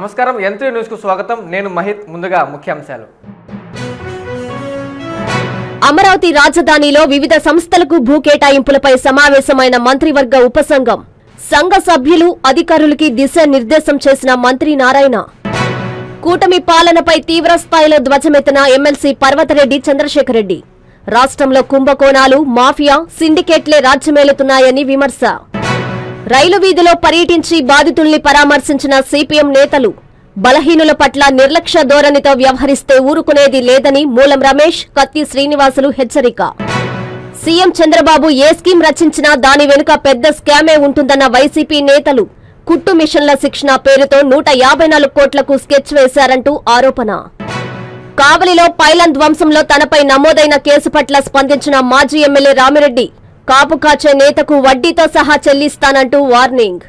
నమస్కారం. యంత్రి న్యూస్కు స్వాగతం. నేను మహిత్. ముందుగా ముఖ్యాంశాలు. అమరావతి రాజధానిలో వివిధ సంస్థలకు భూ కేటాయింపులపై సమావేశమైన మంత్రివర్గ ఉపసంఘం. సంఘ సభ్యులు అధికారులకి దిశానిర్దేశం చేసిన మంత్రి నారాయణ. కూటమి పాలనపై తీవ్ర స్థాయిలో ధ్వజమెత్తిన ఎమ్మెల్సీ పర్వతరెడ్డి చంద్రశేఖర్ రెడ్డి రాష్ట్రంలో కుంభకోణాలు మాఫియా సిండికేట్లే రాజ్యమేలుతున్నాయని విమర్శ. రైలు వీధిలో పర్యటించి బాధితుల్ని పరామర్శించిన సిపిఎం నేతలు బలహీనుల పట్ల నిర్లక్ష్య ధోరణితో వ్యవహరిస్తే ఊరుకునేది లేదని మూలం రమేష్ కత్తి శ్రీనివాసులు హెచ్చరిక. సీఎం చంద్రబాబు ఏ స్కీమ్ రచించినా దాని వెనుక పెద్ద స్కామే ఉంటుందన్న వైసీపీ నేతలు కుట్టు మిషన్ల శిక్షణ పేరుతో నూట యాభై నాలుగు కోట్లకు స్కెచ్ వేశారంటూ ఆరోపణ. కావలిలో పైలన్ ధ్వంసంలో తనపై నమోదైన కేసు పట్ల స్పందించిన మాజీ ఎమ్మెల్యే రామిరెడ్డి కాపు కాచే నేతకు వడ్డీతో సహా చెల్లిస్తానంటూ వార్నింగ్.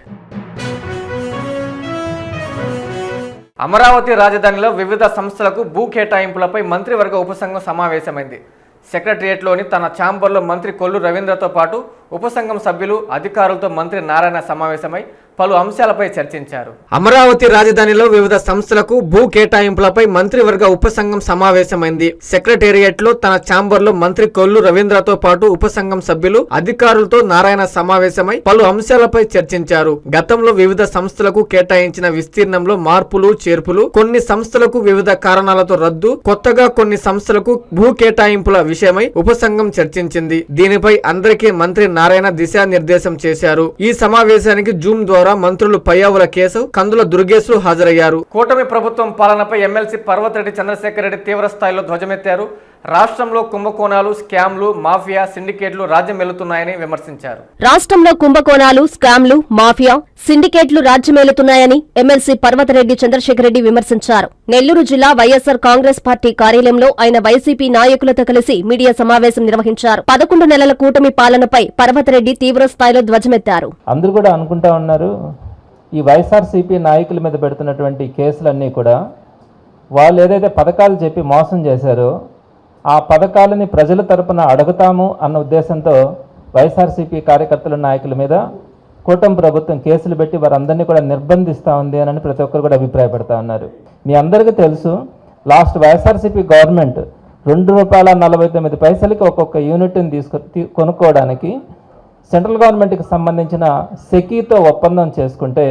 అమరావతి రాజధానిలో వివిధ సంస్థలకు భూ కేటాయింపులపై మంత్రివర్గ ఉపసంఘం సమావేశమైంది. సెక్రటరియట్లోని తన ఛాంబర్లో మంత్రి కొల్లు రవీంద్రతో పాటు ఉపసంఘం సభ్యులు అధికారులతో మంత్రి నారాయణ సమావేశమై పలు అంశాలపై చర్చించారు. అమరావతి రాజధానిలో వివిధ సంస్థలకు భూ కేటాయింపులపై మంత్రివర్గ ఉపసంఘం సమావేశమైంది. సెక్రటేరియట్లో తన ఛాంబర్లో మంత్రి కొల్లు రవీంద్రతో పాటు ఉపసంఘం సభ్యులు అధికారులతో నారాయణ సమావేశమై పలు అంశాలపై చర్చించారు. గతంలో వివిధ సంస్థలకు కేటాయించిన విస్తీర్ణంలో మార్పులు చేర్పులు కొన్ని సంస్థలకు వివిధ కారణాలతో రద్దు కొత్తగా కొన్ని సంస్థలకు భూ కేటాయింపుల విషయమై ఉపసంఘం చర్చించింది. దీనిపై అందరికీ మంత్రి నారాయణ దిశానిర్దేశం చేశారు. ఈ సమావేశానికి జూమ్ ద్వారా మంత్రులు పయ్యావుల కేశవ్ కందుల దుర్గేశ్వరు హాజరయ్యారు. కూటమి ప్రభుత్వం పాలనపై ఎమ్మెల్సీ పర్వతరెడ్డి చంద్రశేఖర్ రెడ్డి తీవ్ర స్థాయిలో ధ్వజమెత్తారు. రాష్ట్రంలో కుంభకోణాలు స్కామ్లు మాఫియా సిండికేట్లు రాజ్యం వెళుతున్నాయని విమర్శించారు. రాష్ట్రంలో కుంభకోణాలు స్కామ్లు మాఫియా సిండికేట్లు రాజ్యమేలుతున్నాయని ఎమ్మెల్సీ పర్వతరెడ్డి చంద్రశేఖర్ రెడ్డి విమర్శించారు. నెల్లూరు జిల్లా వైఎస్సార్ కాంగ్రెస్ పార్టీ కార్యాలయంలో ఆయన వైసీపీ నాయకులతో కలిసి మీడియా సమావేశం నిర్వహించారు. పదకొండు నెలల కూటమి పాలనపై పర్వతరెడ్డి తీవ్ర స్థాయిలో ధ్వజమెత్తారు. అందరూ కూడా అనుకుంటా ఉన్నారు ఈ వైఎస్ఆర్సీపీ నాయకుల మీద పెడుతున్నటువంటి కేసులన్నీ కూడా వాళ్ళు ఏదైతే పథకాలు చెప్పి మోసం చేశారో ఆ పథకాలని ప్రజల తరపున అడుగుతాము అన్న ఉద్దేశంతో వైఎస్ఆర్సీపీ కార్యకర్తల నాయకుల మీద కూటమి ప్రభుత్వం కేసులు పెట్టి వారందరినీ కూడా నిర్బంధిస్తూ ఉంది అని ప్రతి ఒక్కరు కూడా అభిప్రాయపడతా ఉన్నారు. మీ అందరికీ తెలుసు లాస్ట్ వైఎస్ఆర్సీపీ గవర్నమెంట్ రెండు రూపాయల నలభై తొమ్మిది పైసలకి ఒక్కొక్క యూనిట్ని తీసుకు కొనుక్కోవడానికి సెంట్రల్ గవర్నమెంట్కి సంబంధించిన సెకీతో ఒప్పందం చేసుకుంటే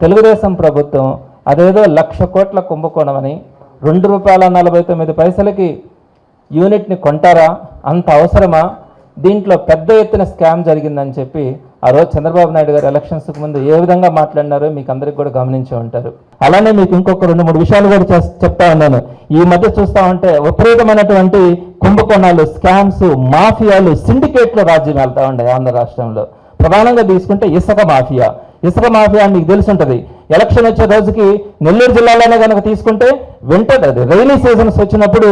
తెలుగుదేశం ప్రభుత్వం అదేదో లక్ష కోట్ల కుంభకోణమని రెండు రూపాయల నలభై తొమ్మిది పైసలకి యూనిట్ని కొంటారా? అంత అవసరమా? దీంట్లో పెద్ద ఎత్తున స్కామ్ జరిగిందని చెప్పి ఆ రోజు చంద్రబాబు నాయుడు గారు ఎలక్షన్స్కి ముందు ఏ విధంగా మాట్లాడినారో మీకు అందరికి కూడా గమనించి ఉంటారు. అలానే మీకు ఇంకొక రెండు మూడు విషయాలు కూడా చెప్తా ఉన్నాను. ఈ మధ్య చూస్తా ఉంటే విపరీతమైనటువంటి కుంభకోణాలు స్కామ్స్ మాఫియాలు సిండికేట్లు రాజ్యం వెళ్తూ ఉండే ఆంధ్ర రాష్ట్రంలో. ప్రధానంగా తీసుకుంటే ఇసుక మాఫియా. ఇసుక మాఫియా అని మీకు తెలిసి ఉంటుంది ఎలక్షన్ వచ్చే రోజుకి నెల్లూరు జిల్లాలోనే కనుక తీసుకుంటే వెంటనే రైనీ సీజన్స్ వచ్చినప్పుడు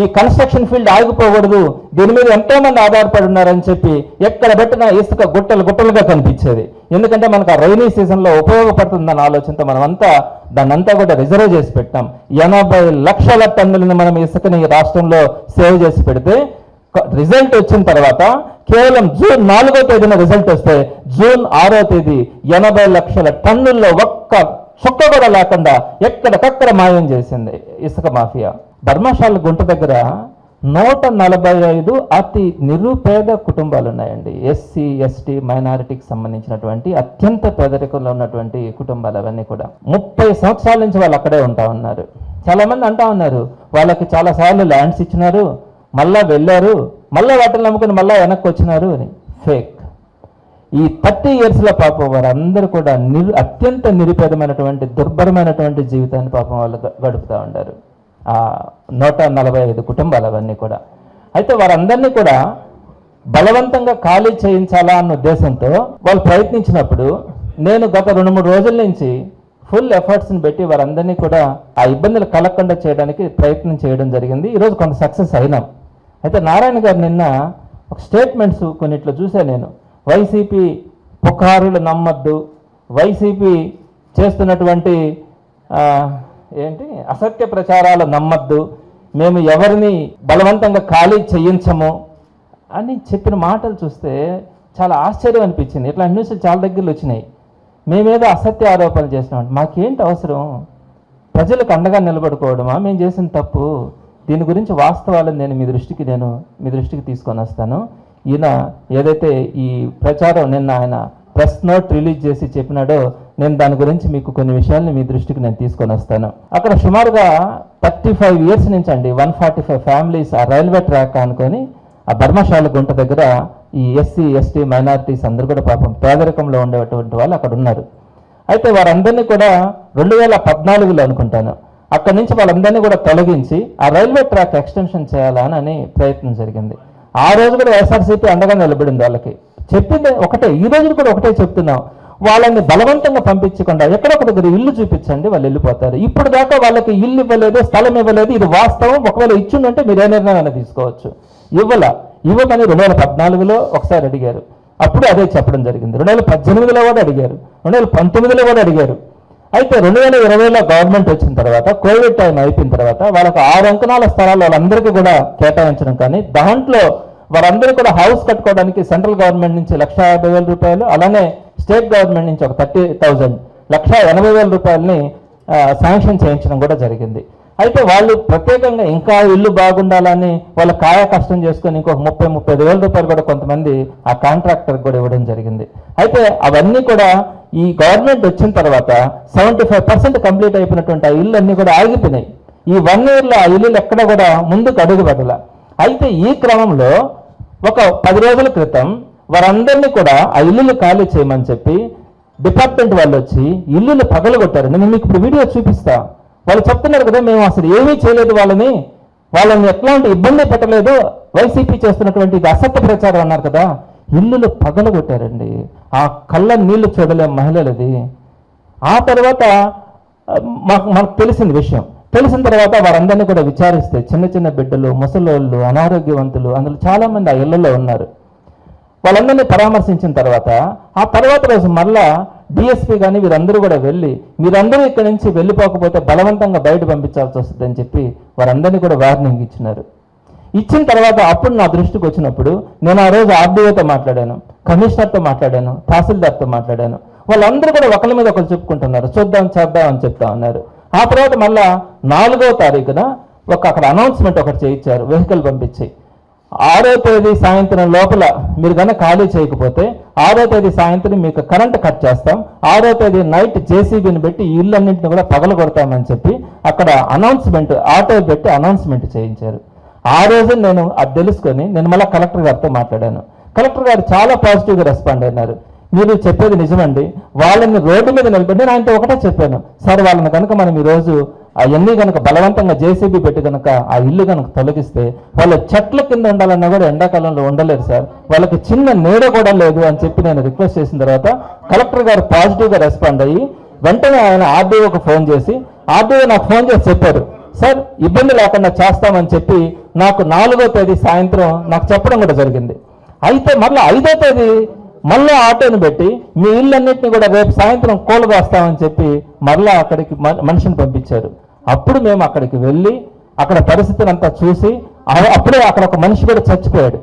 ఈ కన్స్ట్రక్షన్ ఫీల్డ్ ఆగిపోకూడదు. దీని మీద ఎంతో మంది ఆధారపడి ఉన్నారని చెప్పి ఎక్కడ పెట్టినా ఇసుక గుట్టలు గుట్టలుగా కనిపించేది. ఎందుకంటే మనకు ఆ రైనీ సీజన్లో ఉపయోగపడుతుందన్న ఆలోచనతో మనం అంతా దాన్ని అంతా కూడా రిజర్వ్ చేసి పెట్టాం. ఎనభై లక్షల టన్నులను మనం ఇసుకని రాష్ట్రంలో సేవ్ చేసి పెడితే రిజల్ట్ వచ్చిన తర్వాత కేవలం జూన్ నాలుగో తేదీన రిజల్ట్ వస్తే జూన్ ఆరో తేదీ ఎనభై లక్షల టన్నుల్లో ఒక్క చుక్క కూడా లేకుండా ఎక్కడికక్కడ మాయం చేసింది ఇసుక మాఫియా. ధర్మశాల గుంట దగ్గర నూట నలభై ఐదు అతి నిరుపేద కుటుంబాలు ఉన్నాయండి. ఎస్సీ ఎస్టీ మైనారిటీకి సంబంధించినటువంటి అత్యంత పేదరికంలో ఉన్నటువంటి కుటుంబాలు అవన్నీ కూడా. ముప్పై సంవత్సరాల నుంచి వాళ్ళు అక్కడే ఉంటా ఉన్నారు. చాలా మంది అంటా ఉన్నారు వాళ్ళకి చాలాసార్లు ల్యాండ్స్ ఇచ్చినారు మళ్ళా వెళ్ళారు మళ్ళీ వాటిని నమ్ముకుని మళ్ళా వెనక్కి వచ్చినారు అని. ఫేక్ ఈ థర్టీ ఇయర్స్లో పాపం వారందరూ కూడా నిరు అత్యంత నిరుపేదమైనటువంటి దుర్భరమైనటువంటి జీవితాన్ని పాపం వాళ్ళు గడుపుతూ ఉంటారు నూట నలభై ఐదు కుటుంబాలు అవన్నీ కూడా. అయితే వారందరినీ కూడా బలవంతంగా ఖాళీ చేయించాలా అన్న ఉద్దేశంతో వాళ్ళు ప్రయత్నించినప్పుడు నేను గత రెండు మూడు రోజుల నుంచి ఫుల్ ఎఫర్ట్స్ని పెట్టి వారందరినీ కూడా ఆ ఇబ్బందులు కలగకుండా చేయడానికి ప్రయత్నం చేయడం జరిగింది. ఈరోజు కొంత సక్సెస్ అయినాం. అయితే నారాయణ గారు నిన్న ఒక స్టేట్మెంట్స్ కొన్నిట్లో చూశాను నేను. వైసీపీ పుకారులు నమ్మద్దు. వైసీపీ చేస్తున్నటువంటి ఏంటి? అసత్య ప్రచారాలు నమ్మద్దు. మేము ఎవరిని బలవంతంగా ఖాళీ చేయించము అని చెప్పిన మాటలు చూస్తే చాలా ఆశ్చర్యం అనిపించింది. ఇట్లా న్యూస్ చాలా దగ్గరలో వచ్చినాయి. మేమేదో అసత్య ఆరోపణలు చేసినాం. మాకేంటి అవసరం? ప్రజలకు అండగా నిలబడుకోవడమా? మేము చేసిన తప్పు. దీని గురించి వాస్తవాలను నేను మీ దృష్టికి నేను మీ దృష్టికి తీసుకొని వస్తాను. ఈయన ఏదైతే ఈ ప్రచారం నిన్న ఆయన ప్రెస్ నోట్ రిలీజ్ చేసి చెప్పినాడో. నేను దాని గురించి మీకు కొన్ని విషయాల్ని మీ దృష్టికి నేను తీసుకొని వస్తాను. అక్కడ సుమారుగా థర్టీ ఫైవ్ ఇయర్స్ నుంచి అండి వన్ ఫార్టీ ఫైవ్ ఫ్యామిలీస్ ఆ రైల్వే ట్రాక్ అనుకొని ఆ ధర్మశాల గుంట దగ్గర ఈ ఎస్సీ ఎస్టీ మైనారిటీస్ అందరూ కూడా పాపం పేదరికంలో ఉండేటువంటి వాళ్ళు అక్కడ ఉన్నారు. అయితే వారందరినీ కూడా రెండు వేల పద్నాలుగులో అనుకుంటాను. అక్కడి నుంచి వాళ్ళందరినీ కూడా తొలగించి ఆ రైల్వే ట్రాక్ ఎక్స్టెన్షన్ చేయాలని అని ప్రయత్నం జరిగింది. ఆ రోజు కూడా ఎస్ఆర్సీపీ అండగా నిలబడింది వాళ్ళకి. చెప్పింది ఒకటే. ఈ రోజు కూడా ఒకటే చెప్తున్నాం. వాళ్ళని బలవంతంగా పంపించకుండా ఎక్కడో ఒక దగ్గర ఇల్లు చూపించండి వాళ్ళు వెళ్ళిపోతారు. ఇప్పుడు దాకా వాళ్ళకి ఇల్లు ఇవ్వలేదు స్థలం ఇవ్వలేదు ఇది వాస్తవం. ఒకవేళ ఇచ్చిందంటే మీరు ఏ తీసుకోవచ్చు? ఇవ్వల. ఇవ్వమని రెండు వేల పద్నాలుగులో ఒకసారి అడిగారు. అప్పుడు అదే చెప్పడం జరిగింది. రెండు వేల పద్దెనిమిదిలో కూడా అడిగారు. రెండు వేల పంతొమ్మిదిలో కూడా అడిగారు. అయితే రెండు వేల ఇరవైలో గవర్నమెంట్ వచ్చిన తర్వాత కోవిడ్ టైం అయిపోయిన తర్వాత వాళ్ళకు ఆరు అంకణాల స్థలాలు వాళ్ళందరికీ కూడా కేటాయించడం కానీ దాంట్లో వారందరూ కూడా హౌస్ కట్టుకోవడానికి సెంట్రల్ గవర్నమెంట్ నుంచి లక్ష యాభై వేల రూపాయలు అలానే స్టేట్ గవర్నమెంట్ నుంచి ఒక థర్టీ థౌజండ్ లక్ష ఎనభై వేల రూపాయలని శాంక్షన్ చేయించడం కూడా జరిగింది. అయితే వాళ్ళు ప్రత్యేకంగా ఇంకా ఇల్లు బాగుండాలని వాళ్ళ కాయ కష్టం చేసుకొని ఇంకొక ముప్పై ముప్పై వేల రూపాయలు కూడా కొంతమంది ఆ కాంట్రాక్టర్ కూడా ఇవ్వడం జరిగింది. అయితే అవన్నీ కూడా ఈ గవర్నమెంట్ వచ్చిన తర్వాత సెవెంటీ ఫైవ్ పర్సెంట్ కంప్లీట్ అయిపోయినటువంటి ఆ ఇల్లు అన్నీ కూడా ఆగిపోయినాయి. ఈ వన్ ఇయర్లో ఆ ఇల్లులు ఎక్కడ కూడా ముందుకు అడుగు అయితే ఈ క్రమంలో ఒక పది రోజుల క్రితం వారందరినీ కూడా ఆ ఇల్లులు ఖాళీ చేయమని చెప్పి డిపార్ట్మెంట్ వాళ్ళు వచ్చి ఇల్లులు పగలగొట్టారు. నేను మీకు ఇప్పుడు వీడియో చూపిస్తా. వాళ్ళు చెప్తున్నారు కదా మేము అసలు ఏమీ చేయలేదు వాళ్ళని. వాళ్ళని ఎట్లాంటి ఇబ్బంది పెట్టలేదు. వైసీపీ చేస్తున్నటువంటి ఇది అసత్య ప్రచారం అన్నారు కదా. ఇల్లులు పగలగొట్టారండి. ఆ కళ్ళ నీళ్ళు చూడలే మహిళలది. ఆ తర్వాత మాకు మనకు తెలిసింది విషయం. తెలిసిన తర్వాత వారందరినీ కూడా విచారిస్తే చిన్న చిన్న బిడ్డలు ముసలోళ్ళు అనారోగ్యవంతులు అందులో చాలామంది ఆ ఇళ్ళలో ఉన్నారు. వాళ్ళందరినీ పరామర్శించిన తర్వాత ఆ తర్వాత రోజు మళ్ళా డిఎస్పీ కానీ వీరందరూ కూడా వెళ్ళి మీరందరూ ఇక్కడి నుంచి వెళ్ళిపోకపోతే బలవంతంగా బయట పంపించాల్సి వస్తుందని చెప్పి వారందరినీ కూడా వార్నింగ్ ఇచ్చినారు. ఇచ్చిన తర్వాత అప్పుడు నా దృష్టికి వచ్చినప్పుడు నేను ఆ రోజు ఆర్డీఓతో మాట్లాడాను కమిషనర్తో మాట్లాడాను తహసీల్దార్తో మాట్లాడాను. వాళ్ళందరూ కూడా ఒకరి మీద ఒకరు చెప్పుకుంటున్నారు చూద్దాం చేద్దాం అని చెప్తా ఉన్నారు ఆ తర్వాత మళ్ళా నాలుగో తారీఖున ఒక అక్కడ అనౌన్స్మెంట్ ఒకటి చేయించారు వెహికల్ పంపించి. ఆరో తేదీ సాయంత్రం లోపల మీరు కనుక ఖాళీ చేయకపోతే ఆరో తేదీ సాయంత్రం మీకు కరెంట్ కట్ చేస్తాం. ఆరో తేదీ నైట్ జేసీబీని పెట్టి ఇళ్ళన్నింటిని కూడా పగలగొడతామని చెప్పి అక్కడ అనౌన్స్మెంట్ ఆటో పెట్టి అనౌన్స్మెంట్ చేయించారు. ఆ రోజు నేను అది తెలుసుకొని నేను మళ్ళీ కలెక్టర్ గారితో మాట్లాడాను. కలెక్టర్ గారు చాలా పాజిటివ్గా రెస్పాండ్ అయినారు. మీరు చెప్పేది నిజమండి. వాళ్ళని రోడ్డు మీద నిలబడి నేను ఆయనతో ఒకటే చెప్పాను. సార్ వాళ్ళని కనుక మనం ఈరోజు అవన్నీ కనుక బలవంతంగా జేసీబీ పెట్టి కనుక ఆ ఇల్లు కనుక తొలగిస్తే వాళ్ళ చెట్ల కింద ఉండాలన్నా కూడా ఎండాకాలంలో ఉండలేరు సార్. వాళ్ళకి చిన్న నీడ కూడా లేదు అని చెప్పి నేను రిక్వెస్ట్ చేసిన తర్వాత కలెక్టర్ గారు పాజిటివ్గా రెస్పాండ్ అయ్యి వెంటనే ఆయన ఆర్డీఓకి ఫోన్ చేసి ఆర్డీఓ నాకు ఫోన్ చేసి చెప్పారు. సార్ ఇబ్బంది లేకుండా చేస్తామని చెప్పి నాకు నాలుగో తేదీ సాయంత్రం నాకు చెప్పడం కూడా జరిగింది. అయితే మళ్ళీ ఐదో తేదీ మళ్ళీ ఆటోని పెట్టి మీ ఇళ్ళన్నింటినీ కూడా రేపు సాయంత్రం కూలదోస్తామని చెప్పి మళ్ళీ అక్కడికి మ- మనిషిని పంపించారు. అప్పుడు మేము అక్కడికి వెళ్ళి అక్కడ పరిస్థితిని అంతా చూసి అప్పుడే అక్కడ ఒక మనిషి కూడా చచ్చిపోయాడు.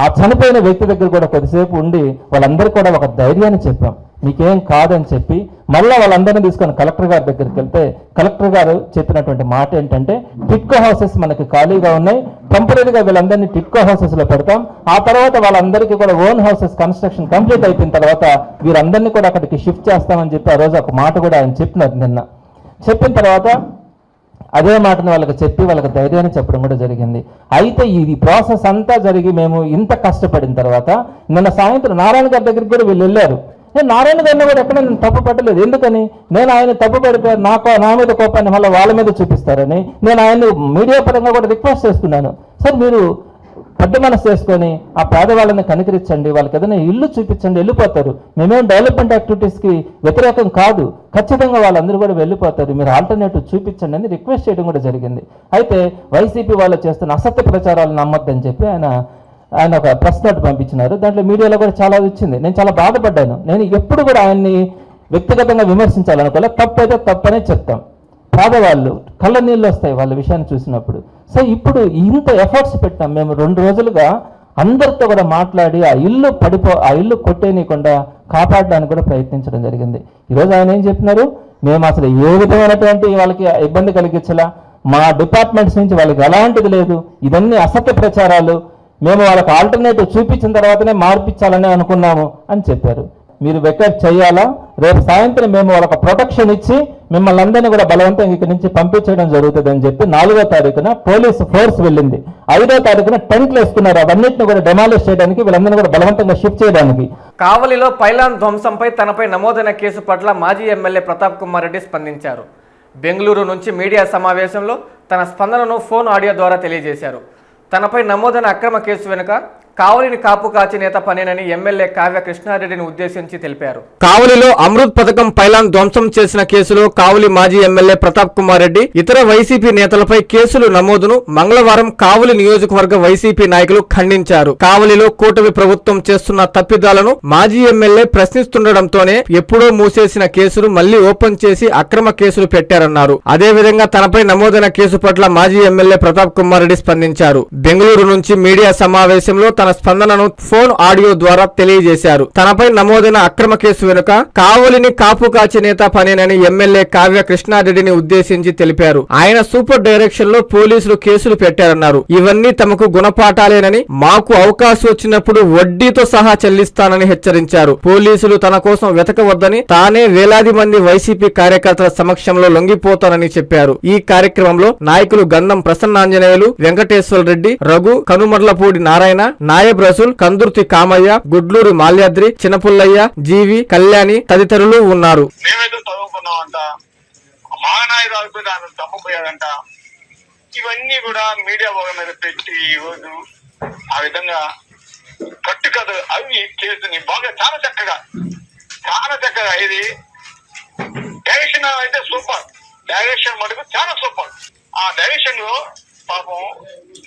ఆ చనిపోయిన వ్యక్తి దగ్గర కూడా కొద్దిసేపు ఉండి వాళ్ళందరికీ కూడా ఒక ధైర్యాన్ని చెప్పాం. మీకేం కాదని చెప్పి మళ్ళీ వాళ్ళందరినీ తీసుకొని కలెక్టర్ గారి దగ్గరికి వెళ్తే కలెక్టర్ గారు చెప్పినటువంటి మాట ఏంటంటే టిట్కో హౌసెస్ మనకి ఖాళీగా ఉన్నాయి టెంపరీగా వీళ్ళందరినీ టిట్కో హౌసెస్లో పెడతాం. ఆ తర్వాత వాళ్ళందరికీ కూడా ఓన్ హౌసెస్ కన్స్ట్రక్షన్ కంప్లీట్ అయిపోయిన తర్వాత వీరందరినీ కూడా అక్కడికి షిఫ్ట్ చేస్తామని చెప్పి ఆ రోజు ఒక మాట కూడా ఆయన చెప్పినారు నిన్న. చెప్పిన తర్వాత అదే మాటను వాళ్ళకి చెప్పి వాళ్ళకి ధైర్యాన్ని చెప్పడం కూడా జరిగింది. అయితే ఇది ప్రాసెస్ అంతా జరిగి మేము ఇంత కష్టపడిన తర్వాత నిన్న సాయంత్రం నారాయణ గారి దగ్గరికి కూడా వీళ్ళు వెళ్ళారు. నేను నారాయణ గారిని కూడా ఎక్కడ నేను తప్పు పట్టలేదు. ఎందుకని? నేను ఆయన తప్పు పడితే నా నా మీద కోపాన్ని మళ్ళీ వాళ్ళ మీద చూపిస్తారని నేను ఆయన్ని మీడియా పరంగా కూడా రిక్వెస్ట్ చేస్తున్నాను. సార్ మీరు పెద్ద మనసు చేసుకొని ఆ పేదవాళ్ళని కనికరించండి వాళ్ళకి ఏదైనా ఇల్లు చూపించండి వెళ్ళిపోతారు. మేమేం డెవలప్మెంట్ యాక్టివిటీస్కి వ్యతిరేకం కాదు. ఖచ్చితంగా వాళ్ళందరూ కూడా వెళ్ళిపోతారు. మీరు ఆల్టర్నేటివ్ చూపించండి అని రిక్వెస్ట్ చేయడం కూడా జరిగింది. అయితే వైసీపీ వాళ్ళు చేస్తున్న అసత్య ప్రచారాలు నమ్మొద్దని చెప్పి ఆయన ఆయన ఒక ప్రెస్ నోట్ పంపించినారు. దాంట్లో మీడియాలో కూడా చాలా వచ్చింది. నేను చాలా బాధపడ్డాను. నేను ఎప్పుడు కూడా ఆయన్ని వ్యక్తిగతంగా విమర్శించాలనుకోలే. తప్పైతే తప్పనే చెప్తాం. పేదవాళ్ళు కళ్ళ నీళ్ళు వస్తాయి వాళ్ళ విషయాన్ని చూసినప్పుడు. సో ఇప్పుడు ఇంత ఎఫర్ట్స్ పెట్టాం మేము రెండు రోజులుగా అందరితో కూడా మాట్లాడి ఆ ఇల్లు పడిపో ఆ ఇల్లు కొట్టేయకుండా కాపాడడానికి కూడా ప్రయత్నించడం జరిగింది. ఈరోజు ఆయన ఏం చెప్పినారు? మేము అసలు ఏ విధమైనటువంటి వాళ్ళకి ఇబ్బంది కలిగించలా? మా డిపార్ట్మెంట్స్ నుంచి వాళ్ళకి ఎలాంటిది లేదు? ఇవన్నీ అసత్య ప్రచారాలు. మేము వాళ్ళకి ఆల్టర్నేటివ్ చూపించిన తర్వాతనే మార్పించాలని అనుకున్నాము అని చెప్పారు. మీరు వెకెట్ చేయాలా? రేపు సాయంత్రం మేము వాళ్ళకి ప్రొటెక్షన్ ఇచ్చి మిమ్మల్ని అందరినీ కూడా బలవంతం ఇక్కడి నుంచి పంపించడం జరుగుతుంది అని చెప్పి నాలుగో తారీఖున పోలీసు ఫోర్స్ వెళ్ళింది. ఐదో తారీఖున టెంట్లు వేసుకున్నారు. అవన్నింటిని కూడా డెమాలిష్ చేయడానికి వీళ్ళందరినీ కూడా బలవంతంగా షిఫ్ట్ చేయడానికి. కావలిలో పైలాన్ ధ్వంసంపై తనపై నమోదైన కేసు పట్ల మాజీ ఎమ్మెల్యే ప్రతాప్ కుమార్ రెడ్డి స్పందించారు. బెంగళూరు నుంచి మీడియా సమావేశంలో తన స్పందనను ఫోన్ ఆడియో ద్వారా తెలియజేశారు. తనపై నమోదైన అక్రమ కేసు వెనుక కావలిని కాపు కాచి నేత పనేనని ఎమ్మెల్యే కావ్య కృష్ణారెడ్డిని ఉద్దేశించి తెలిపారు. కావలిలో అమృత్ పథకం పైలాన్ ధ్వంసం చేసిన కేసులో కావలి మాజీ ఎమ్మెల్యే ప్రతాప్ కుమార్ రెడ్డి ఇతర వైసీపీ నేతలపై కేసులు నమోదును మంగళవారం కావలి నియోజకవర్గ వైసీపీ నాయకులు ఖండించారు. కావలిలో కూటమి ప్రభుత్వం చేస్తున్న తప్పిదాలను మాజీ ఎమ్మెల్యే ప్రశ్నిస్తుండటంతోనే ఎప్పుడో మూసేసిన కేసును మళ్ళీ ఓపెన్ చేసి అక్రమ కేసులు పెట్టారన్నారు. అదేవిధంగా తనపై నమోదైన కేసు పట్ల మాజీ ఎమ్మెల్యే ప్రతాప్ కుమార్ రెడ్డి స్పందించారు. బెంగళూరు నుంచి మీడియా సమావేశంలో తన స్పందనను ఫోన్ ఆడియో ద్వారా తెలియజేశారు. తనపై నమోదైన అక్రమ కేసు వెనుక కావలిని కాపు కాచి నేత పనేనని ఎమ్మెల్యే కావ్య కృష్ణారెడ్డిని ఉద్దేశించి తెలిపారు. ఆయన సూపర్ డైరెక్షన్లో పోలీసులు కేసులు పెట్టారన్నారు. ఇవన్నీ తమకు గుణపాఠాలేనని మాకు అవకాశం వచ్చినప్పుడు వడ్డీతో సహా చెల్లిస్తానని హెచ్చరించారు. పోలీసులు తన కోసం వెతకవద్దని తానే వేలాది మంది వైసీపీ కార్యకర్తల సమక్షంలో లొంగిపోతానని చెప్పారు. ఈ కార్యక్రమంలో నాయకులు గంధం ప్రసన్నాంజనేయులు వెంకటేశ్వర రెడ్డి రఘు కనుమర్లపూడి నారాయణ నాయబ్ రసూల్ కందుర్తి కామయ్య గుడ్లూరి మాల్యాద్రి చిన్నపుల్లయ్య జీవి కళ్యాణి తదితరులు ఉన్నారు. చదువుకున్నామంట? ఇవన్నీ కూడా మీడియా వాళ్ళ మీద పెట్టి ఈ రోజు ఆ విధంగా కట్టు అవి చేస్తుంది బాగా చాలా చక్కగా చాలా చక్కగా ఇది. డైరెక్షన్ అయితే సూపర్. డైరెక్షన్ మటుకు చాలా సూపర్. ఆ డైరెక్షన్లో పాపం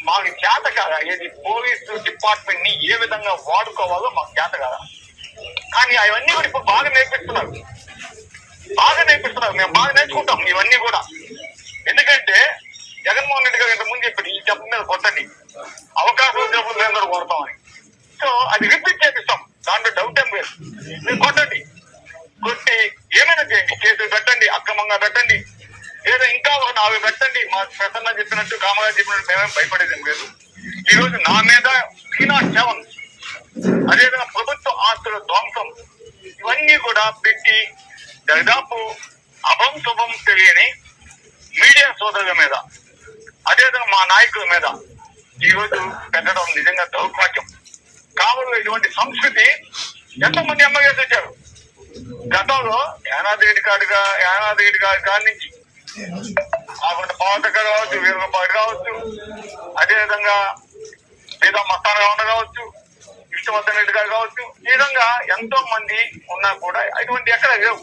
మాకు చేత కాదా ఏది పోలీసు డిపార్ట్మెంట్ని ఏ విధంగా వాడుకోవాలో మాకు చేత కాదా కానీ అవన్నీ కూడా ఇప్పుడు బాగా నేర్పిస్తున్నారు. బాగా నేర్పిస్తున్నారు. మేము బాగా నేర్చుకుంటాం ఇవన్నీ కూడా. ఎందుకంటే జగన్మోహన్ రెడ్డి గారు ఇంతకుముందు చెప్పాడు ఈ చెప్పు మీద కొట్టండి. అవకాశం వచ్చినప్పుడు మేము కూడా కొడతామని. సో అది రిపీట్ చేపిస్తాం. దాంట్లో డౌట్ ఏం లేదు. మీరు కొట్టండి. కొట్టి ఏమైనా చేయండి. కేసులు పెట్టండి అక్రమంగా పెట్టండి. లేదా ఇంకా ఒక నాలుగు పెట్టండి మా ప్రసన్న చెప్పినట్టు కామగా చెప్పినట్టు మేమేం భయపడేది లేదు. ఈ రోజు నా మీద త్రీ సెవెన్ అదేవిధంగా ప్రభుత్వ ఆస్తుల ధ్వంసం ఇవన్నీ కూడా పెట్టి దాదాపు అభం శుభం తెలియని మీడియా సోదరుల మీద అదేవిధంగా మా నాయకుల మీద ఈ రోజు పెట్టడం నిజంగా దౌర్భాగ్యం. కావల్లో ఇటువంటి సంస్కృతి ఎంతమంది ఎమ్మెల్యేస్ వచ్చారు గతంలో యానాదేవి కాడుగా యానాదేడి కాడి కాడి నుంచి కాకుండా పవన్ కావచ్చు వీరపాటి కావచ్చు. అదేవిధంగా లేదా మస్తాన్ రావణ కావచ్చు విష్ణువర్ధన్ రెడ్డి గారు కావచ్చు ఈ విధంగా ఎంతో మంది ఉన్నా కూడా అటువంటి ఎక్కడ లేవు.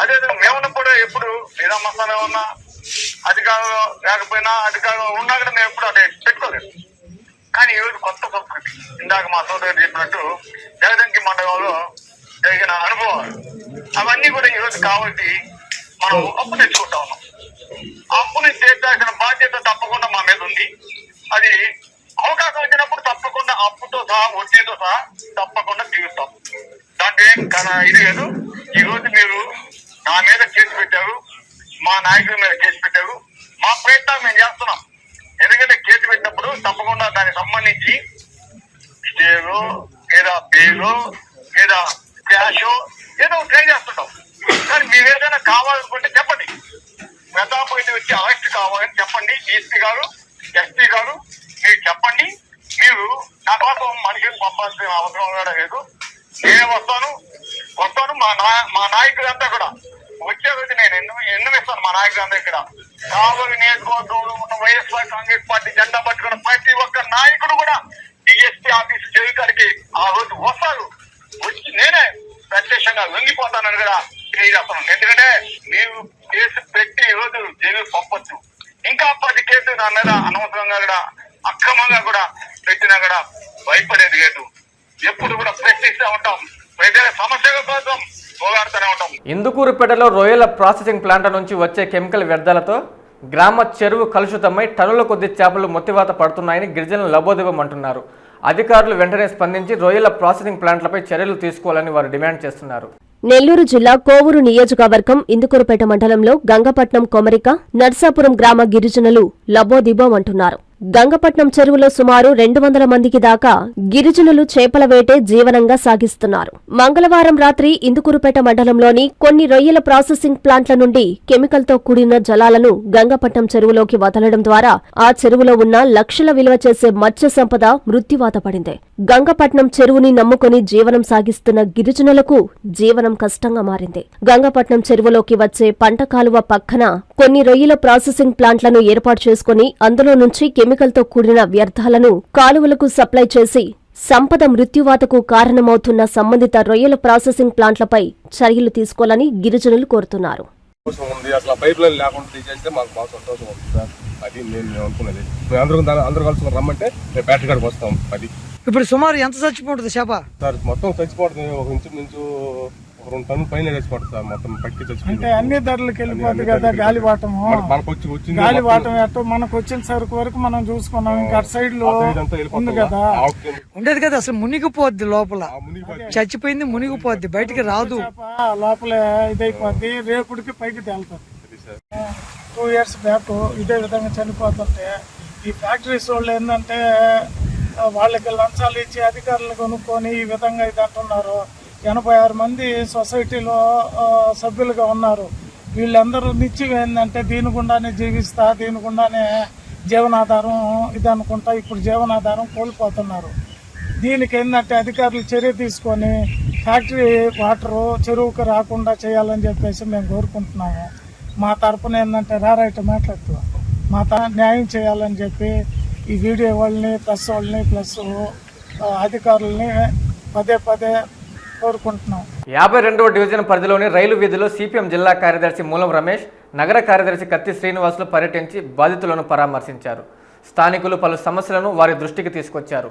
అదేవిధంగా మేమున్నప్పుడు ఎప్పుడు లేదా మస్తాన్ ఉన్నా అధికారంలో లేకపోయినా అధికారంలో ఉన్నా కూడా మేము ఎప్పుడు అదే పెట్టుకోలేదు. కానీ ఈ రోజు కొత్త సంస్కృతి ఇందాక మా సోదరుడు చెప్పినట్టు జగదంకి మండలంలో జరిగిన అనుభవాలు. అవన్నీ కూడా ఈ రోజు కాబట్టి మనం అప్పు తెచ్చుకుంటా ఉన్నాం అప్పుని తీర్చాల్సిన బాధ్యత తప్పకుండా మా మీద ఉంది. అది అవకాశం వచ్చినప్పుడు తప్పకుండా అప్పుతో సహా వడ్డీతో సహా తప్పకుండా తీరుస్తాం దాంట్లో ఏం కన- ఇది లేదు. ఈ రోజు మీరు నా మీద కేసు పెట్టారు మా నాయకుల మీద కేసు పెట్టారు. మా ప్రయత్నం మేము చేస్తున్నాం. ఎందుకంటే కేసు పెట్టినప్పుడు తప్పకుండా దానికి సంబంధించి స్టేలో లేదా బేలో లేదా క్యాషో ఏదో ట్రై చేస్తుంటాం. కానీ మీరు ఏదైనా కావాలనుకుంటే చెప్పండి. ప్రతాప్ వచ్చి అరెస్ట్ కావాలని చెప్పండి. డీసీ గారు ఎస్పీ గారు మీరు చెప్పండి. మీరు నా కోసం మనిషిని పంపాల్సిన అవసరం కూడా లేదు. నేను వస్తాను. వస్తాను. మా నా మా నాయకులంతా కూడా. వచ్చే రోజు నేను ఎన్ను ఎన్నుమిస్తాను మా నాయకులంతా ఇక్కడ? కావలి నియోజకవర్గంలో ఉన్న వైఎస్ఆర్ కాంగ్రెస్ పార్టీ జెండా పట్టుకున్న ప్రతి ఒక్క నాయకుడు కూడా డిఎస్పీ ఆఫీసు జైలుకాడికి ఆ రోజు వస్తారు. వచ్చి నేనే ప్రత్యక్షంగా లొంగిపోతానని కూడా తెలియజేస్తున్నాను ఎందుకంటే మీరు కేసు పెట్టి ఈరోజు జైలు పంపొచ్చు. ఇంకా పది కేసులు నా మీద అనవసరంగా కూడా అక్రమంగా కూడా పెట్టినా కూడా భయపడేది లేదు. ఎప్పుడు కూడా ప్రశ్నిస్తూ ఉంటాం. ప్రజల సమస్యల కోసం పోరాడుతూనే ఉంటాం. ఇందుకూరుపేటలో రొయ్యల ప్రాసెసింగ్ ప్లాంట్ నుంచి వచ్చే కెమికల్ వ్యర్థాలతో గ్రామ చెరువు కలుషితమై టన్నుల కొద్ది చేపలు మొత్తివాత పడుతున్నాయని గిరిజనులు లబోదివ్వమంటున్నారు అధికారులు వెంటనే స్పందించి రొయ్యల ప్రాసెసింగ్ ప్లాంట్లపై చర్యలు తీసుకోవాలని వారు డిమాండ్ చేస్తున్నారు. నెల్లూరు జిల్లా కోవూరు నియోజకవర్గం ఇందుకూరుపేట మండలంలో గంగపట్నం కొమరిక నర్సాపురం గ్రామ గిరిజనులు లబోదిబోం అంటున్నారు. గంగపట్నం చెరువులో సుమారు రెండు వందల మందికి దాకా గిరిజనులు చేపల వేటే జీవనంగా సాగిస్తున్నారు. మంగళవారం రాత్రి ఇందుకూరుపేట మండలంలోని కొన్ని రొయ్యల ప్రాసెసింగ్ ప్లాంట్ల నుండి కెమికల్తో కూడిన జలాలను గంగపట్నం చెరువులోకి వదలడం ద్వారా ఆ చెరువులో ఉన్న లక్షల విలువ చేసే మత్స్య సంపద మృత్యువాత పడింది. గంగపట్నం చెరువుని నమ్ముకుని జీవనం సాగిస్తున్న గిరిజనులకు జీవనం కష్టంగా మారింది. గంగపట్నం చెరువులోకి వచ్చే పంట కాలువ పక్కన కొన్ని రొయ్యల ప్రాసెసింగ్ ప్లాంట్లను ఏర్పాటు చేసుకుని అందులో నుంచి కెమికల్తో కూడిన వ్యర్థాలను కాలువలకు సప్లై చేసి సంపద మృత్యువాతకు కారణమవుతున్న సంబంధిత రొయ్యల ప్రాసెసింగ్ ప్లాంట్లపై చర్యలు తీసుకోవాలని గిరిజనులు కోరుతున్నారు. ఇప్పుడు సుమారు ఎంత చచ్చిపోతుంది చేప? సార్ మొత్తం చచ్చిపోతుంది. ఒక ఇంచు నుంచి ఒక రెండు టన్నుల పైన చచ్చిపోతుంది సార్ మొత్తం చచ్చిపోయింది అంటే అన్ని ధరలకు వెళ్ళిపోద్ది అన్ని కదా గాలివాటము మనకు- మనకు వచ్చి వచ్చింది గాలివాటం ఎట్టో మనకు వచ్చిన సరుకు వరకు మనం చూసుకున్నాం. ఇంకా అటు సైడ్లో ఉంది వెళ్ళిపోతుంది కదా. ఉండేది కదా అసలు మునిగిపోద్ది లోపల. చచ్చిపోయింది మునిగిపోద్ది బయటికి రాదు. లోపల ఇదైపోద్ది రేపుడికి పైకి తేలుతుంది. టూ ఇయర్స్ బ్యాక్ ఇదే విధంగా చనిపోతుంటే ఈ ఫ్యాక్టరీస్ వాళ్ళు ఏంటంటే వాళ్ళకి లంచాలు ఇచ్చి అధికారులు కొనుక్కొని ఈ విధంగా ఇది అంటున్నారు. ఎనభై ఆరు మంది సొసైటీలో సభ్యులుగా ఉన్నారు. వీళ్ళందరూ నిత్యం ఏంటంటే దీని గుండానే జీవిస్తా దీని గుండానే జీవనాధారం ఇది అనుకుంటా ఇప్పుడు జీవనాధారం కోల్పోతున్నారు. దీనికి ఏంటంటే అధికారులు చర్య తీసుకొని ఫ్యాక్టరీ వాటరు చెరువుకు రాకుండా చేయాలని చెప్పేసి మేము కోరుకుంటున్నాము. మా తరపున ఏంటంటే రారైట మాట్లాడుతూ మా త న్యాయం చేయాలని చెప్పి ఈ వీడియో వాళ్ళని ప్లస్ వాళ్ళని ప్లస్ అధికారులని పదే పదే కోరుకుంటున్నాం. యాభై రెండవ డివిజన్ పరిధిలోని రైలు వీధిలో సిపిఎం జిల్లా కార్యదర్శి మూలం రమేష్ నగర కార్యదర్శి కత్తి శ్రీనివాసులు పర్యటించి బాధితులను పరామర్శించారు. స్థానికులు పలు సమస్యలను వారి దృష్టికి తీసుకొచ్చారు.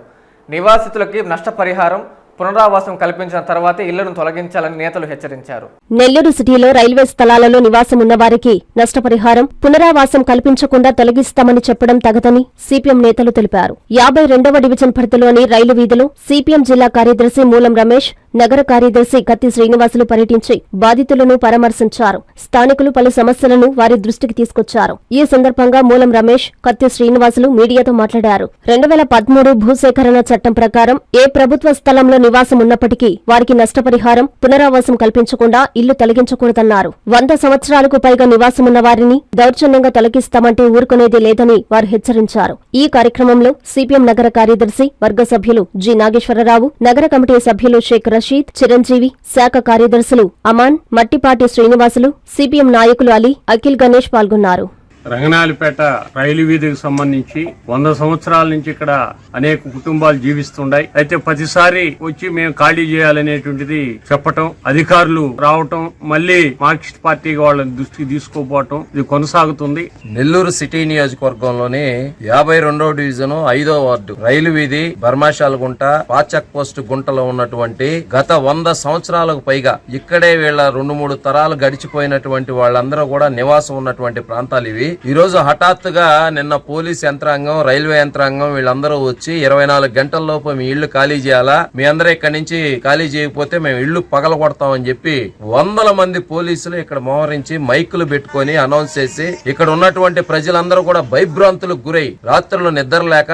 నివాసితులకి నష్టపరిహారం పునరావాసం కల్పించిన తర్వాతే ఇళ్ళను తొలగించాలని నేతలు హెచ్చరించారు. నెల్లూరు సిటీలో రైల్వే స్థలాలలో నివాసం ఉన్నవారికి నష్టపరిహారం పునరావాసం కల్పించకుండా తొలగిస్తామని చెప్పడం తగదని సిపిఎం నేతలు తెలిపారు. యాభై రెండవ డివిజన్ పరిధిలోని రైలు వీధిలో సిపిఎం జిల్లా కార్యదర్శి మూలం రమేష్ నగర కార్యదర్శి కత్తి శ్రీనివాసులు పర్యటించి బాధితులను పరామర్శించారు. స్థానికులు పలు సమస్యలను వారి దృష్టికి తీసుకొచ్చారు. ఈ సందర్భంగా మూలం రమేష్ కత్తి శ్రీనివాసులు మీడియాతో మాట్లాడారు. రెండు వేల పదమూడు భూసేకరణ చట్టం ప్రకారం ఏ ప్రభుత్వ స్థలంలో నివాసం ఉన్నప్పటికీ వారికి నష్టపరిహారం పునరావాసం కల్పించకుండా ఇల్లు తొలగించకూడదన్నారు. వంద సంవత్సరాలకు పైగా నివాసమున్న వారిని దౌర్జన్యంగా తొలగిస్తామంటే ఊరుకునేది లేదని వారు హెచ్చరించారు. ఈ కార్యక్రమంలో సిపిఎం నగర కార్యదర్శి వర్గ సభ్యులు జి నాగేశ్వరరావు నగర కమిటీ సభ్యులు షేక్ రషీద్ చిరంజీవి శాఖ కార్యదర్శులు అమాన్ మట్టిపాటి శ్రీనివాసులు సిపిఎం నాయకులు అలీ అఖిల్ గణేష్ పాల్గొన్నారు. రంగనాలిపేట రైలు వీధికి సంబంధించి వంద సంవత్సరాల నుంచి ఇక్కడ అనేక కుటుంబాలు జీవిస్తుండాయి. అయితే ప్రతిసారి వచ్చి మేము ఖాళీ చేయాలనేటువంటిది చెప్పటం అధికారులు రావటం మళ్ళీ మార్క్సిస్ట్ పార్టీ వాళ్ళని దృష్టికి తీసుకోపోవటం ఇది కొనసాగుతుంది. నెల్లూరు సిటీ నియోజకవర్గంలోని యాభై రెండవ డివిజన్ ఐదో వార్డు రైలు వీధి బర్మాశాలగుంట పాచక్ పోస్ట్ గుంటలో ఉన్నటువంటి గత వంద సంవత్సరాలకు పైగా ఇక్కడే వీళ్ళ రెండు మూడు తరాలు గడిచిపోయినటువంటి వాళ్ళందరూ కూడా నివాసం ఉన్నటువంటి ప్రాంతాలు ఇవి. ఈరోజు హఠాత్తుగా నిన్న పోలీస్ యంత్రాంగం రైల్వే యంత్రాంగం వీళ్ళందరూ వచ్చి ఇరవై నాలుగు గంటల లోపు మీ ఇళ్ళు ఖాళీ చేయాలా? మీ అందరూ ఇక్కడ నుంచి ఖాళీ చేయకపోతే మేము ఇళ్ళు పగల కొడతామని చెప్పి వందల మంది పోలీసులు ఇక్కడ మోహరించి మైకులు పెట్టుకొని అనౌన్స్ చేసి ఇక్కడ ఉన్నటువంటి ప్రజలందరూ కూడా భయభ్రాంతులకు గురై రాత్రులు నిద్ర లేక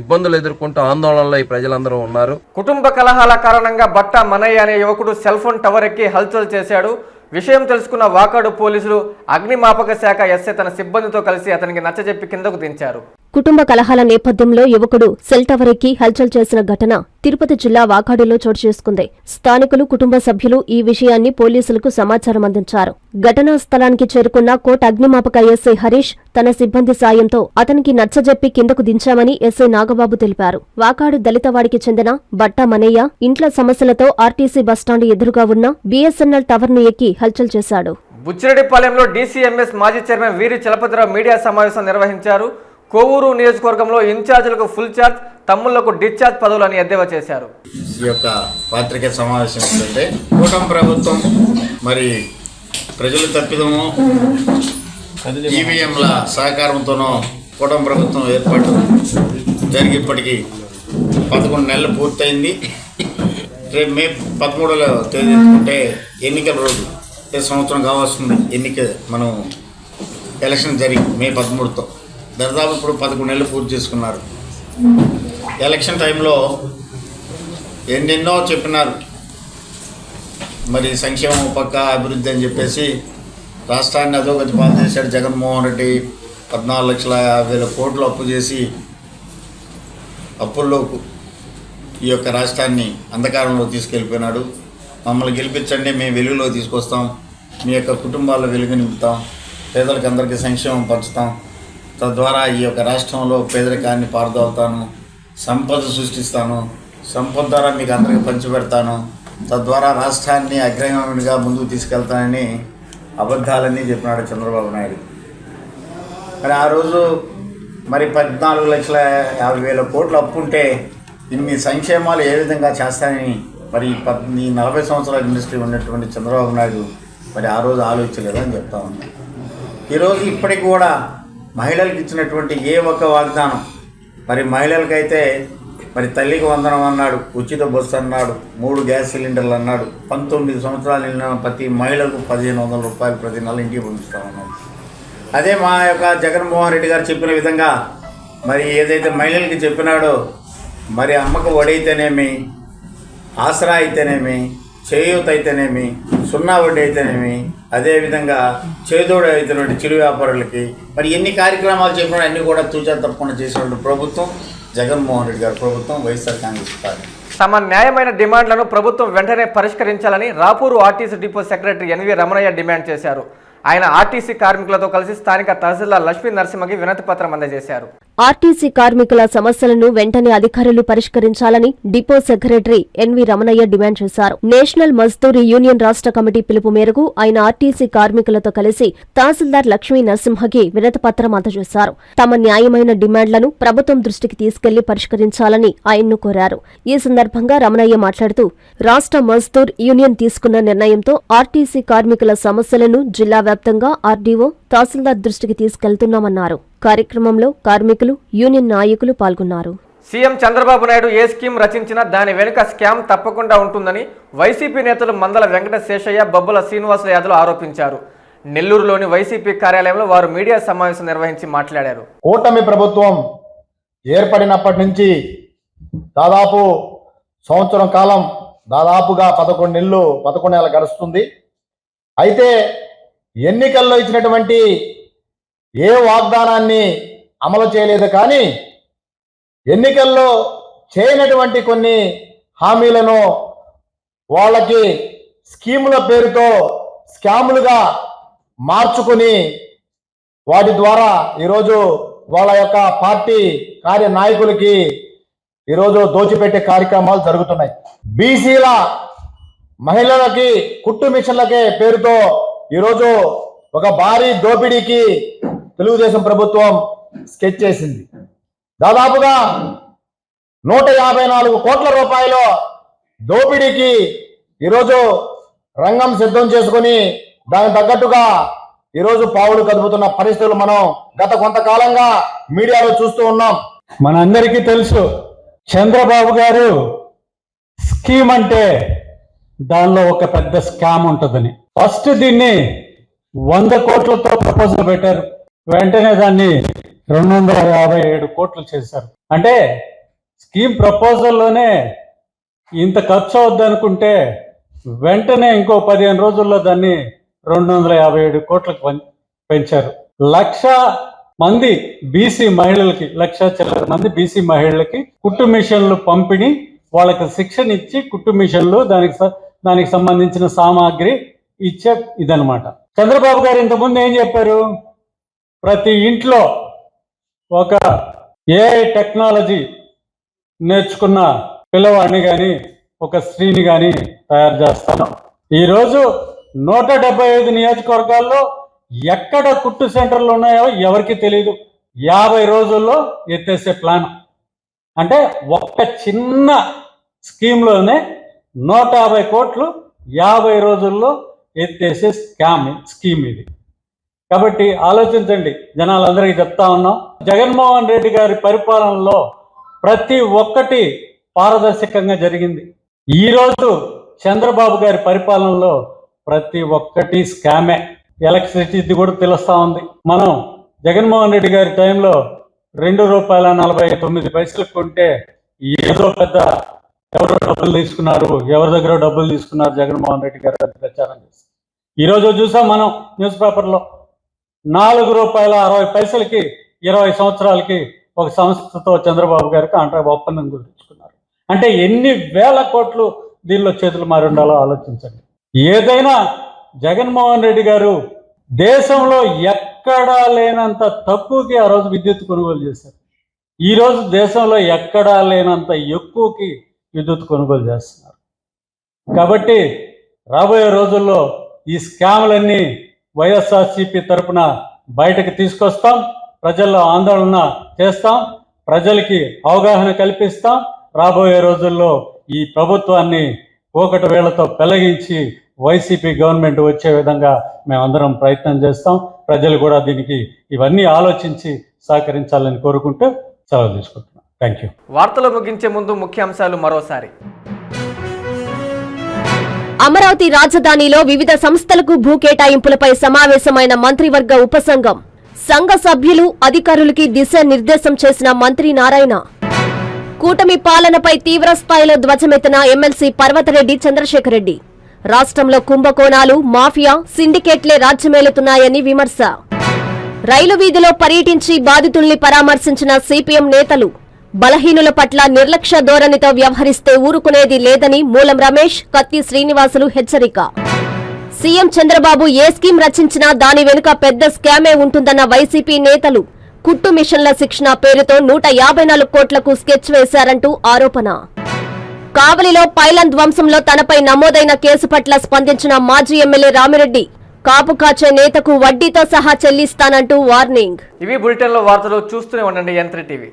ఇబ్బందులు ఎదుర్కొంటూ ఆందోళనలో ఈ ప్రజలందరూ ఉన్నారు. కుటుంబ కలహాల కారణంగా బట్ట మనయ్య అనే యువకుడు సెల్ ఫోన్ టవర్ ఎక్కి హల్చల్ చేశాడు. విషయం తెలుసుకున్న వాకాడు పోలీసులు అగ్నిమాపక శాఖ ఎస్ఐ తన సిబ్బందితో కలిసి అతనికి నచ్చజెప్పి కిందకు దించారు. కుటుంబ కలహాల నేపథ్యంలో యువకుడు సెల్ టవర్ ఎక్కి హల్చల్ చేసిన ఘటన తిరుపతి జిల్లా వాకాడులో చోటు చేసుకుంది. స్థానికులు కుటుంబ సభ్యులు ఈ విషయాన్ని పోలీసులకు సమాచారం అందించారు. ఘటనా స్థలానికి చేరుకున్న కోట అగ్నిమాపక ఎస్ఐ హరీష్ తన సిబ్బంది సాయంతో అతనికి నచ్చజెప్పి కిందకు దించామని ఎస్ఐ నాగబాబు తెలిపారు. వాకాడు దళితవాడికి చెందిన బట్ట మనయ్య ఇంట్ల సమస్యలతో ఆర్టీసీ బస్టాండ్ ఎదురుగా ఉన్న బీఎస్ఎన్ఎల్ టవర్ను ఎక్కి హల్చల్ చేశాడు. బుచ్చిరెడ్డిపాలెంలో డీసీఎంఎస్ మాజీ చైర్మన్ వీరి చలపతిరావు మీడియా సమావేశం నిర్వహించారు. కోవూరు నియోజకవర్గంలో ఇన్ఛార్జీలకు ఫుల్ ఛార్జ్ తమ్ముళ్ళకు డిశ్చార్జ్ పదవులని ఎద్దేవా చేశారు. ఈ యొక్క పాత్రికే సమావేశం ఏంటంటే కూటమి ప్రభుత్వం మరి ప్రజల తప్పిదము ఈవీఎంల సహకారంతోనో కూటమి ప్రభుత్వం ఏర్పాటు జరిగి ఇప్పటికీ పదకొండు నెలలు పూర్తయింది. రేపు మే పదమూడవ తేదీ అంటే ఎన్నికల రోజు ఈ సంవత్సరం కావాల్సింది ఎన్నిక మనం ఎలక్షన్ జరిగి మే పదమూడుతో. దాదాపు ఇప్పుడు పదకొండు నెలలు పూర్తి చేసుకున్నారు. ఎలక్షన్ టైంలో ఎన్నెన్నో చెప్పినారు. మరి సంక్షేమం పక్క అభివృద్ధి అని చెప్పేసి రాష్ట్రాన్ని అధోగతి పాలు చేశాడు జగన్మోహన్ రెడ్డి. పద్నాలుగు లక్షల యాభై వేల కోట్లు అప్పు చేసి అప్పుల్లో ఈ యొక్క రాష్ట్రాన్ని అంధకారంలో తీసుకెళ్ళిపోయినాడు. మమ్మల్ని గెలిపించండి మేము వెలుగులో తీసుకొస్తాం. మీ యొక్క కుటుంబాల్లో వెలుగు నింపుతాం. పేదలకు అందరికీ సంక్షేమం పంచుతాం. తద్వారా ఈ యొక్క రాష్ట్రంలో పేదరికాన్ని పారదోలుతాను సంపద సృష్టిస్తాను సంపద ద్వారా మీకు అందరికీ పంచిపెడతాను. తద్వారా రాష్ట్రాన్ని అగ్రగామిగా ముందుకు తీసుకెళ్తానని అబద్ధాలన్నీ చెప్పినాడు చంద్రబాబు నాయుడు. మరి ఆ రోజు మరి పద్నాలుగు లక్షల యాభై వేల కోట్లు అప్పుంటే ఇన్ని సంక్షేమాలు ఏ విధంగా చేస్తానని మరి పద్ ఈ నలభై సంవత్సరాల ఇండస్ట్రీ ఉన్నటువంటి చంద్రబాబు నాయుడు మరి ఆ రోజు ఆలోచించలేదని చెప్తా ఉన్నాను ఈరోజు ఇప్పటికి కూడా మహిళలకు ఇచ్చినటువంటి ఏ ఒక్క వాగ్దానం? మరి మహిళలకైతే మరి తల్లికి వందనం అన్నాడు ఉచిత బస్సు అన్నాడు మూడు గ్యాస్ సిలిండర్లు అన్నాడు పంతొమ్మిది సంవత్సరాలు నిండిన ప్రతి మహిళకు పదిహేను వందల రూపాయలు ప్రతి నెల ఇంటికి పంపిస్తామన్నాడు అదే మా యొక్క జగన్మోహన్ రెడ్డి గారు చెప్పిన విధంగా మరి ఏదైతే మహిళలకి చెప్పినాడో మరి అమ్మకు ఒడైతేనేమి ఆసరా అయితేనేమి చేయూత అయితేనేమి సున్నా వడ్డీ అయితేనేమి? అదేవిధంగా చేదోడు అయితేనేమి చిరు వ్యాపారులకి? మరి ఎన్ని కార్యక్రమాలు చెప్పినా అన్ని కూడా తూచా తప్పకుండా చేసినటువంటి ప్రభుత్వం? జగన్మోహన్ రెడ్డి గారి ప్రభుత్వం వైఎస్ఆర్ కాంగ్రెస్ పార్టీ. తమ న్యాయమైన డిమాండ్లను ప్రభుత్వం వెంటనే పరిష్కరించాలని Rapur RTC depot secretary N V Ramanaiah demand చేశారు. ఆయన ఆర్టీసీ కార్మికులతో కలిసి స్థానిక తహసీల్దార్ లక్ష్మీ నరసింహకి వినతి పత్రం అందజేశారు. ఆర్టీసీ కార్మికుల సమస్యలను వెంటనే అధికారులు పరిష్కరించాలని depot secretary N V Ramanaiah demand చేశారు. నేషనల్ మజ్దూర్ యూనియన్ రాష్ట్ర కమిటీ పిలుపు మేరకు ఆయన ఆర్టీసీ కార్మికులతో కలిసి తహసీల్దార్ లక్ష్మీ నరసింహకి వినతపత్రం అందజేశారు. తమ న్యాయమైన డిమాండ్లను ప్రభుత్వం దృష్టికి తీసుకెళ్ళి పరిష్కరించాలని ఆయన్ను కోరారు. ఈ సందర్భంగా రమణయ్య మాట్లాడుతూ రాష్ట్ర మజ్దూర్ యూనియన్ తీసుకున్న నిర్ణయంతో ఆర్టీసీ కార్మికుల సమస్యలను జిల్లా వ్యాప్తంగా ఆర్డీఓ తహసీల్దార్ దృష్టికి తీసుకెళ్తున్నామన్నారు. కార్యక్రమంలో కార్మికులు యూనియన్ నాయకులు పాల్గొన్నారు. సీఎం చంద్రబాబు నాయుడు ఏ స్కీమ్ రచించినా దాని వెనుక స్కామ్ తప్పకుండా ఉంటుందని వైసీపీ నేతలు మందల వెంకట శేషయ్య బొబ్బల శ్రీనివాసులు యాదవ్ ఆరోపించారు. నెల్లూరులోని వైసీపీ కార్యాలయంలో వారు మీడియా సమావేశం నిర్వహించి మాట్లాడారు. కూటమి ప్రభుత్వం ఏర్పడినప్పటి నుంచి దాదాపు సంవత్సరం కాలం దాదాపుగా పదకొండు నెలలు పదకొండు నెలలు గడుస్తుంది. అయితే ఎన్నికల్లో ఇచ్చినటువంటి ఏ వాగ్దానాన్ని అమలు చేయలేదు కానీ ఎన్నికల్లో చేయనటువంటి కొన్ని హామీలను వాళ్ళకి స్కీముల పేరుతో స్కాములుగా మార్చుకుని వాటి ద్వారా ఈరోజు వాళ్ళ యొక్క పార్టీ కార్య నాయకులకి ఈరోజు దోచిపెట్టే కార్యక్రమాలు జరుగుతున్నాయి. బీసీల మహిళలకి కుట్టు మిషన్లకే పేరుతో ఈరోజు ఒక భారీ దోపిడీకి తెలుగుదేశం ప్రభుత్వం స్కెచ్ చేసింది. దాదాపుగా నూట యాభై నాలుగు కోట్ల రూపాయలు దోపిడీకి ఈరోజు రంగం సిద్ధం చేసుకుని దానికి తగ్గట్టుగా ఈరోజు పావులు కదుపుతున్న పరిస్థితులు మనం గత కొంతకాలంగా మీడియాలో చూస్తూ ఉన్నాం. మనందరికీ తెలుసు చంద్రబాబు గారు స్కీమ్ అంటే దానిలో ఒక పెద్ద స్కామ్ ఉంటుందని. ఫస్ట్ దీన్ని వంద కోట్లతో ప్రపోజల్ పెట్టారు. వెంటనే దాన్ని రెండు వందల యాభై ఏడు కోట్లు చేశారు. అంటే స్కీమ్ ప్రపోజల్లోనే ఇంత ఖర్చు అవుద్ది అనుకుంటే వెంటనే ఇంకో పదిహేను రోజుల్లో దాన్ని రెండు వందల యాభై ఏడు కోట్లకు పెంచారు. లక్ష మంది బీసీ మహిళలకి లక్ష చిల్లర మంది బీసీ మహిళలకి కుట్టు మిషన్లు పంపిణీ వాళ్ళకి శిక్షణ ఇచ్చి కుట్టు మిషన్లు దానికి స- దానికి సంబంధించిన సామాగ్రి ఇచ్చే ఇదనమాట చంద్రబాబు గారు ఇంతకుముందు ఏం చెప్పారు? ప్రతి ఇంట్లో ఒక ఏఐ టెక్నాలజీ నేర్చుకున్న పిల్లవాడిని కానీ ఒక స్త్రీని కానీ తయారు చేస్తాను. ఈరోజు నూట డెబ్బై ఐదు నియోజకవర్గాల్లో ఎక్కడ కుట్టు సెంటర్లు ఉన్నాయో ఎవరికి తెలియదు యాభై రోజుల్లో ఎత్తేసే ప్లాన్. అంటే ఒక్క చిన్న స్కీమ్లోనే నూట యాభై కోట్లు యాభై రోజుల్లో ఎత్తేసే స్కామ్ స్కీమ్ ఇది. కాబట్టి ఆలోచించండి జనాలందరికీ చెప్తా ఉన్నాం. జగన్మోహన్ రెడ్డి గారి పరిపాలనలో ప్రతి ఒక్కటి పారదర్శకంగా జరిగింది. ఈరోజు చంద్రబాబు గారి పరిపాలనలో ప్రతి ఒక్కటి స్కామే. ఎలక్ట్రిసిటీది కూడా తెలుస్తూ ఉంది. మనం జగన్మోహన్ రెడ్డి గారి టైంలో రెండు రూపాయల నలభై తొమ్మిది పైసలు కొంటే ఏదో పెద్ద ఎవరో డబ్బులు తీసుకున్నారు? ఎవరి దగ్గర డబ్బులు తీసుకున్నారు? జగన్మోహన్ రెడ్డి గారు ప్రచారం చేసి ఈరోజు చూసాం మనం న్యూస్ పేపర్లో. నాలుగు రూపాయల అరవై పైసలకి ఇరవై సంవత్సరాలకి ఒక సంస్థతో చంద్రబాబు గారికి కాంట్రాక్ట్ ఒప్పందం కుదుర్చుకున్నారు అంటే ఎన్ని వేల కోట్లు దీనిలో చేతులు మారి ఉండాలో ఆలోచించండి. ఏదైనా జగన్మోహన్ రెడ్డి గారు దేశంలో ఎక్కడా లేనంత తక్కువకి ఆ రోజు విద్యుత్ కొనుగోలు చేశారు. ఈరోజు దేశంలో ఎక్కడా లేనంత ఎక్కువకి విద్యుత్ కొనుగోలు చేస్తున్నారు. కాబట్టి రాబోయే రోజుల్లో ఈ స్కామ్లన్నీ వైఎస్ఆర్సీపీ తరపున బయటకు తీసుకొస్తాం. ప్రజల్లో ఆందోళన చేస్తాం. ప్రజలకి అవగాహన కల్పిస్తాం. రాబోయే రోజుల్లో ఈ ప్రభుత్వాన్ని ఒకటి వేళతో పెలగించి వైసీపీ గవర్నమెంట్ వచ్చే విధంగా మేమందరం ప్రయత్నం చేస్తాం. ప్రజలు కూడా దీనికి ఇవన్నీ ఆలోచించి సహకరించాలని కోరుకుంటూ సెలవు తీసుకుంటాం థ్యాంక్ యూ వార్తలు ముగించే ముందు ముఖ్యాంశాలు మరోసారి. అమరావతి రాజధానిలో వివిధ సంస్థలకు భూ కేటాయింపులపై సమావేశమైన మంత్రివర్గ ఉపసంఘం. సంఘ సభ్యులు అధికారులకి దిశ నిర్దేశం చేసిన మంత్రి నారాయణ. కూటమి పాలనపై తీవ్ర స్థాయిలో ధ్వజమెత్తిన ఎమ్మెల్సీ పర్వతరెడ్డి చంద్రశేఖరరెడ్డి. రాష్ట్రంలో కుంభకోణాలు మాఫియా సిండికేట్లే రాజ్యమేలుతున్నాయని విమర్శ. రైలు వీధిలో పర్యటించి బాధితుల్ని పరామర్శించిన సిపిఎం నేతలు బలహీనుల పట్ల నిర్లక్ష్య ధోరణితో వ్యవహరిస్తే ఊరుకునేది లేదని మూలం రమేష్ కత్తి శ్రీనివాసులు హెచ్చరిక. సీఎం చంద్రబాబు ఏ స్కీమ్ రచించినా దాని వెనుక పెద్ద స్కామే ఉంటుందన్న వైసీపీ నేతలు కుట్టు మిషన్ల శిక్షణ పేరుతో నూట యాభై నాలుగు కోట్లకు స్కెచ్ వేశారంటూ ఆరోపణ. కావలిలో పైలన్ ధ్వంసంలో తనపై నమోదైన కేసు పట్ల స్పందించిన మాజీ ఎమ్మెల్యే రామిరెడ్డి కాపు కాచే నేతకు వడ్డీతో సహా చెల్లిస్తానంటూ వార్నింగ్. ఇవి బులెటిన్లో వార్తలు చూస్తూనే ఉండండి యంత్రి టీవీ